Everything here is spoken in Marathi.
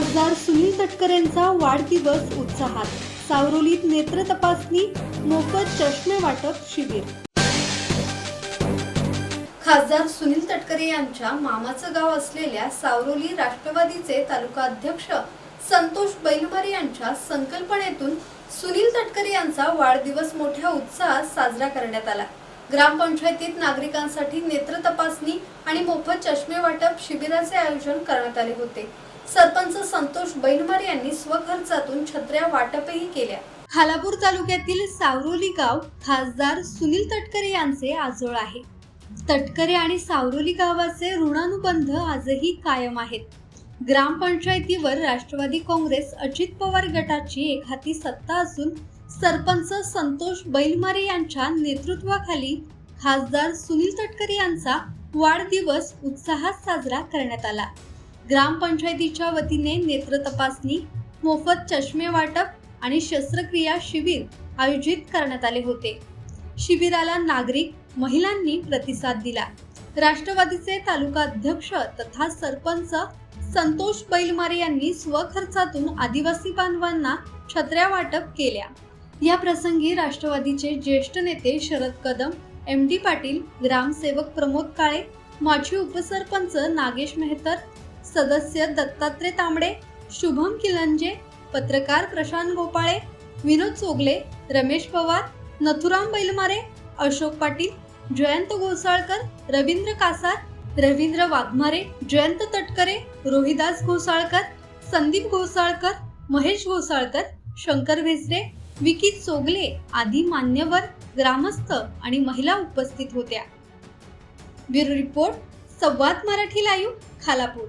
खासदार सुनील तटकरेंचा वाढदिवस उत्साहात. सावरोलीत नेत्र तपासणी मोफत चष्मे वाटप शिबिर. खासदार सुनील तटकरे यांच्या मामाचं गाव असलेल्या सावरोली राष्ट्रवादीचे तालुका अध्यक्ष संतोष बैलमारे यांच्या संकल्पनेतून सुनील तटकरे यांचा वाढदिवस मोठ्या उत्साहात साजरा करण्यात आला. ग्रामपंचायतीत नागरिकांसाठी नेत्र तपासणी आणि मोफत चष्मे वाटप शिबिराचे आयोजन करण्यात आले होते. सरपंच संतोष बैलमारे यांनी स्वखर्चातून छत्र्या वाटपही केल्या. खालापूर तालुक्यातील सावरोली गाव खासदार सुनील तटकरे यांचे आजोळ आहे. तटकरे आणि सावरोली गावाचे ऋणानुबंध आजही कायम आहेत. ग्रामपंचायतीवर राष्ट्रवादी काँग्रेस अजित पवार गटाची एखादी सत्ता असून सरपंच संतोष बैलमारे यांच्या नेतृत्वाखाली खासदार सुनील तटकरे यांचा वाढदिवस उत्साहात साजरा करण्यात आला. ग्रामपंचायतीच्या वतीने नेत्र तपासणी मोफत चष्मे वाटप आणि शस्त्रक्रिया शिबिर आयोजित करण्यात आले होते. शिबिराला नागरिक महिलांनी प्रतिसाद दिला. राष्ट्रवादीचे तालुका अध्यक्ष तथा सरपंच संतोष बैलमारे यांनी स्वखर्चातून आदिवासी बांधवांना छत्र्या वाटप केल्या. या प्रसंगी राष्ट्रवादीचे ज्येष्ठ नेते शरद कदम एम डी पाटील ग्रामसेवक प्रमोद काळे माजी उपसरपंच नागेश मेहतर सदस्य दत्तात्रय तांबडे शुभम किलंजे पत्रकार प्रशांत गोपाळे विनोद चोगले रमेश पवार नथुराम बैलमारे अशोक पाटील जयंत घोसाळकर रवींद्र कासार रवींद्र वाघमारे जयंत तटकरे रोहिदास घोसाळकर संदीप घोसाळकर महेश घोसाळकर शंकर भेसरे विकी चोगले आदी मान्यवर ग्रामस्थ आणि महिला उपस्थित होत्या. Bureau report Samvad Marathi live Khalapur.